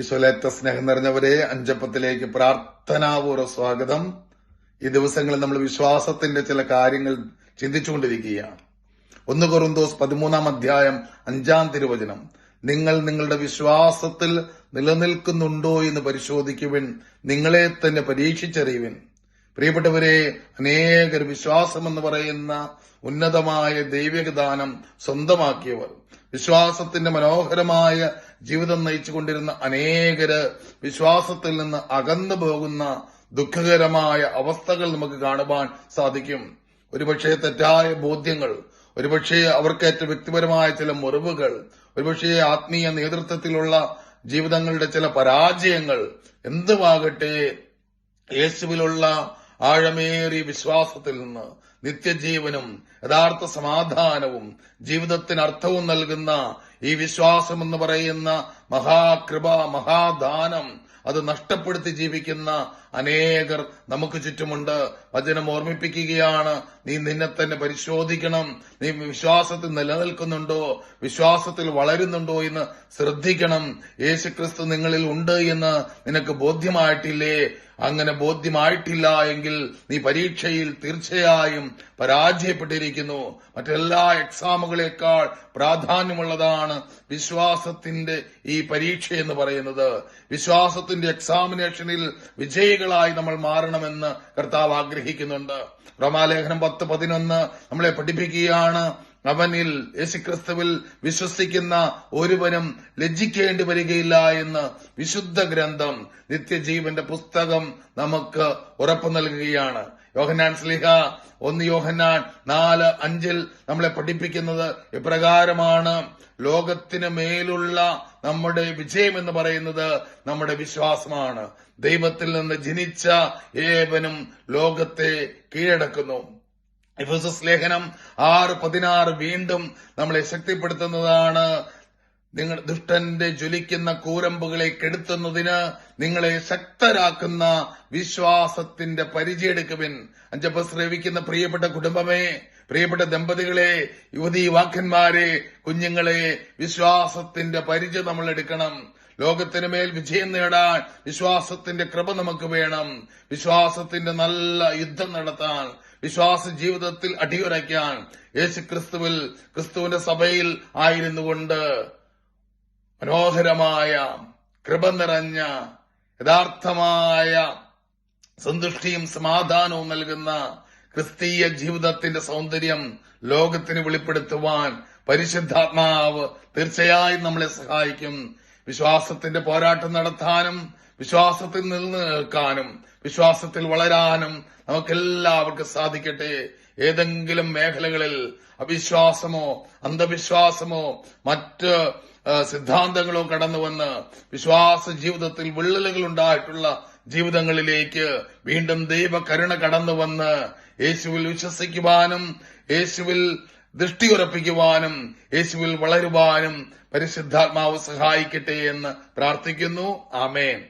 ഈശോലേറ്റ സ്നേഹം നിറഞ്ഞവരെ അഞ്ചപ്പത്തിലേക്ക് പ്രാർത്ഥനാപൂർവ സ്വാഗതം. ഈ ദിവസങ്ങളിൽ നമ്മൾ വിശ്വാസത്തിന്റെ ചില കാര്യങ്ങൾ ചിന്തിച്ചുകൊണ്ടിരിക്കുകയാണ്. ഒന്ന് കൊറുന്തോസ് പതിമൂന്നാം അധ്യായം അഞ്ചാം തിരുവചനം. നിങ്ങൾ നിങ്ങളുടെ വിശ്വാസത്തിൽ നിലനിൽക്കുന്നുണ്ടോ എന്ന് പരിശോധിക്കുവിൻ. നിങ്ങളെ തന്നെ പരീക്ഷിച്ചറിയുവിൻ. പ്രിയപ്പെട്ടവരെ അനേകർ വിശ്വാസം എന്ന് പറയുന്ന ഉന്നതമായ ദൈവിക ദാനം സ്വന്തമാക്കിയവർ. വിശ്വാസത്തിന്റെ മനോഹരമായ ജീവിതം നയിച്ചുകൊണ്ടിരുന്ന അനേകര് വിശ്വാസത്തിൽ നിന്ന് അകന്നു പോകുന്ന ദുഃഖകരമായ അവസ്ഥകൾ നമുക്ക് കാണുവാൻ സാധിക്കും. ഒരുപക്ഷെ തെറ്റായ ബോധ്യങ്ങൾ ഒരുപക്ഷെ അവർക്കേറ്റ വ്യക്തിപരമായ ചില മുറിവുകൾ ഒരുപക്ഷെ ആത്മീയ നേതൃത്വത്തിലുള്ള ജീവിതങ്ങളുടെ ചില പരാജയങ്ങൾ എന്തുമാകട്ടെ യേശുവിലുള്ള ആഴമേറിയ വിശ്വാസത്തിൽ നിന്ന് നിത്യജീവനും യഥാർത്ഥ സമാധാനവും ജീവിതത്തിന് അർത്ഥവും നൽകുന്ന ഈ വിശ്വാസം എന്ന് പറയുന്ന മഹാകൃപ മഹാദാനം അത് നഷ്ടപ്പെടുത്തി ജീവിക്കുന്ന അനേകർ നമുക്ക് ചുറ്റുമുണ്ട്. വചനം ഓർമ്മിപ്പിക്കുകയാണ്. നീ നിന്നെ തന്നെ പരിശോധിക്കണം. നീ വിശ്വാസത്തിൽ നിലനിൽക്കുന്നുണ്ടോ? വിശ്വാസത്തിൽ വളരുന്നുണ്ടോ എന്ന് ശ്രദ്ധിക്കണം. യേശുക്രിസ്തു നിങ്ങളിൽ ഉണ്ട് എന്ന് നിനക്ക് ബോധ്യമായിട്ടില്ലേ? അങ്ങനെ ബോധ്യമായിട്ടില്ല എങ്കിൽ നീ പരീക്ഷയിൽ തീർച്ചയായും പരാജയപ്പെട്ടിരിക്കുന്നു. മറ്റെല്ലാ എക്സാമുകളേക്കാൾ പ്രാധാന്യമുള്ളതാണ് വിശ്വാസത്തിന്റെ ഈ പരീക്ഷ എന്ന് പറയുന്നത്. വിശ്വാസത്തിന്റെ എക്സാമിനേഷനിൽ വിജയികളായി നമ്മൾ മാറണമെന്ന് കർത്താവ് ആഗ്രഹിക്കുന്നുണ്ട്. റോമാലേഖനം പത്ത് പതിനൊന്ന് നമ്മളെ പഠിപ്പിക്കുകയാണ്. അവനിൽ യേശുക്രിസ്തുവിൽ വിശ്വസിക്കുന്ന ഒരുവനും ലജ്ജിക്കേണ്ടി വരികയില്ല എന്ന് വിശുദ്ധ ഗ്രന്ഥം നിത്യജീവന്റെ പുസ്തകം നമുക്ക് ഉറപ്പു നൽകുകയാണ്. യോഹന്നാൻ സ്ലിഹ ഒന്ന് യോഹന്നാൻ നാല് അഞ്ചിൽ നമ്മളെ പഠിപ്പിക്കുന്നത് ഇപ്രകാരമാണ്. ലോകത്തിന് മേലുള്ള നമ്മുടെ വിജയം എന്ന് പറയുന്നത് നമ്മുടെ വിശ്വാസമാണ്. ദൈവത്തിൽ നിന്ന് ജനിച്ച ഏവനും ലോകത്തെ കീഴടക്കുന്നു. ലേഖനം ആറ് പതിനാറ് വീണ്ടും നമ്മളെ ശക്തിപ്പെടുത്തുന്നതാണ്. നിങ്ങൾ ദുഷ്ടന്റെ ജ്വലിക്കുന്ന കൂരമ്പുകളെ കെടുത്തുന്നതിന് നിങ്ങളെ ശക്തരാക്കുന്ന വിശ്വാസത്തിന്റെ പരിചയെടുക്കുവിൻ. അഞ്ചപ്പ ശ്രവിക്കുന്ന പ്രിയപ്പെട്ട കുടുംബമേ പ്രിയപ്പെട്ട ദമ്പതികളെ യുവതി വാക്കന്മാരെ കുഞ്ഞുങ്ങളെ വിശ്വാസത്തിന്റെ പരിചയം നമ്മൾ എടുക്കണം. ലോകത്തിന് മേൽ വിജയം നേടാൻ വിശ്വാസത്തിന്റെ കൃപ നമുക്ക് വേണം. വിശ്വാസത്തിന്റെ നല്ല യുദ്ധം നടത്താൻ വിശ്വാസ ജീവിതത്തിൽ അടിയുറയ്ക്കാൻ യേശു ക്രിസ്തുവിൽ ക്രിസ്തുവിന്റെ സഭയിൽ ആയിരുന്നു കൊണ്ട് മനോഹരമായ കൃപ നിറഞ്ഞ യഥാർത്ഥമായ സന്തുഷ്ടിയും സമാധാനവും നൽകുന്ന ക്രിസ്തീയ ജീവിതത്തിന്റെ സൗന്ദര്യം ലോകത്തിന് വെളിപ്പെടുത്തുവാൻ പരിശുദ്ധാത്മാവ് തീർച്ചയായും നമ്മളെ സഹായിക്കും. വിശ്വാസത്തിന്റെ പോരാട്ടം നടത്താനും വിശ്വാസത്തിൽ നിൽക്കാനും വിശ്വാസത്തിൽ വളരാനും നമുക്കെല്ലാവർക്കും സാധിക്കട്ടെ. ഏതെങ്കിലും മേഖലകളിൽ അവിശ്വാസമോ അന്ധവിശ്വാസമോ മറ്റ് സിദ്ധാന്തങ്ങളോ കടന്നു വന്ന് വിശ്വാസ ജീവിതത്തിൽ വിള്ളലുകൾ ഉണ്ടായിട്ടുള്ള ജീവിതങ്ങളിലേക്ക് വീണ്ടും ദൈവ കരുണ കടന്നു വന്ന് യേശുവിൽ വിശ്വസിക്കുവാനും യേശുവിൽ ദൃഷ്ടി ഉറപ്പിക്കുവാനും യേശുവിൽ വളരുവാനും പരിശുദ്ധാത്മാവ് സഹായിക്കട്ടെ എന്ന് പ്രാർത്ഥിക്കുന്നു. ആമേൻ.